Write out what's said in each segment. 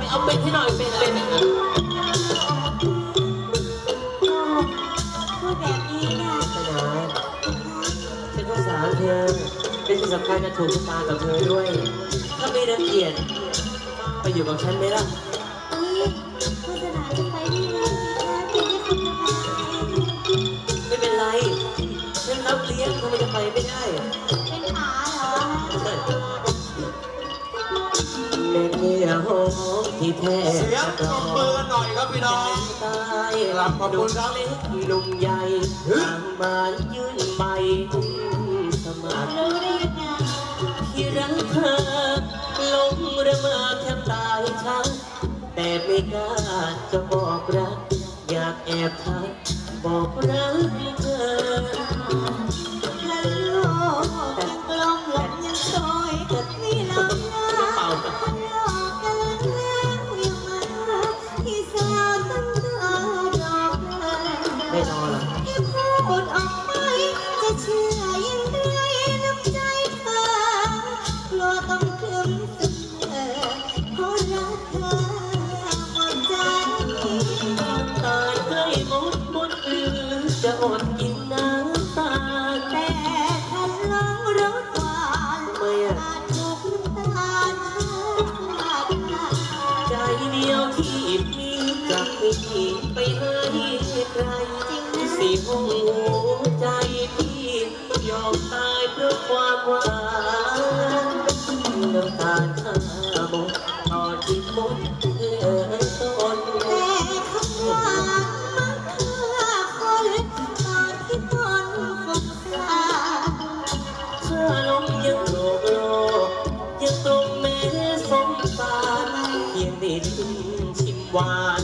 ไปเอาเป็ดให้หน่อยเป็ดเป็ดพูดแบบนี้นะขนาฉันสงสารเธอ เป็นที่งสำคัญจะถูกชะตากับเธอด้วย ถ้าไม่รังเกียจไปอยู่กับฉันไหมล่ะนี่โฆษณาจะไปที่ไหนนะพี่ไม่คนจะไปไม่เป็นไร ฉันรับเลี้ยงทำไมจะไปไม่ได้ เป็นหมาเหรอ แม่เนี่ยหอม ที่แท้เสียงปรบมือกันหน่อยครับพี่น้องตายครับขอบคุณครับเล็กลุงใหญ่ทางบ้ายื่นใบสมัครรู้ได้ยังไงที่รักเธอลงเรือมาแทบตายช้าแต่ไม่กล้าจะบอกรัก อยากแอบทักบอกรักเธอ จะอดกินน้ำตาแต่ถ้าลองรสหวานทำไมอะอาจถูกน้ำตาลขาดใจเดียวที่มีจะไม่ทิ้งไปให้ใครสี่ห้องหัวใจพี่ยอมตายเพื่อความหวานน้ำตาข้ เพียงได้ชิมชิมหวาน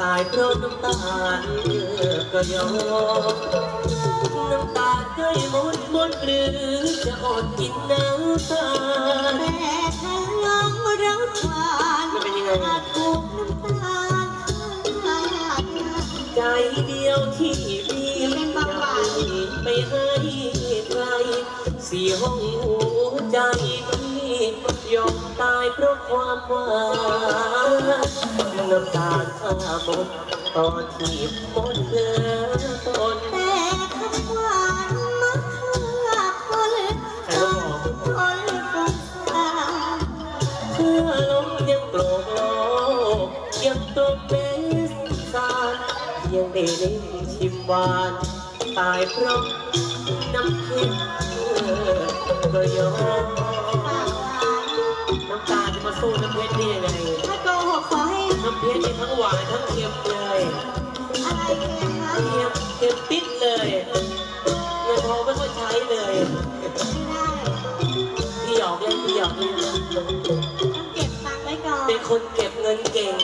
ตายเพราะน้ำตาลก็ยอมน้ำตาเคยหมดหมดหรือจะอดกินน้ำตาลแต่ถ้าลองรสหวานมันเป็นยังไงอาจถูกน้ำตาลขาดใจเดียวที่มีอยากหนีไปให้ใครเสียห้องหัวใจพี่ ยอมตายเพราะความหวานน้ำตาข้าหมดตอนที่หมดเลือตนแต่คำหวานมันคือคนตอนที่ทนฝงสารเพื่อลมยังโกรกโลกยังตกเป็นสารยังได้เล่นชิมหวานตายเพราะน้ำเพชรก็ยอมำตาจะมาสู้น้ำเพชรได้ยังไงถ้าโกหกขอให้น้ำเพชรนี่ทั้งหวานทั้งเค็มเลยอะไรเนี่ยคะเค็มเค็มปิดเลยเงินทองไม่ค่อยใช้เลยไม่ได้พี่หยอกเล่นพี่หยอกเล่นต้องเก็บตังค์ไว้ก่อนเป็นคนเก็บเงินเก่ง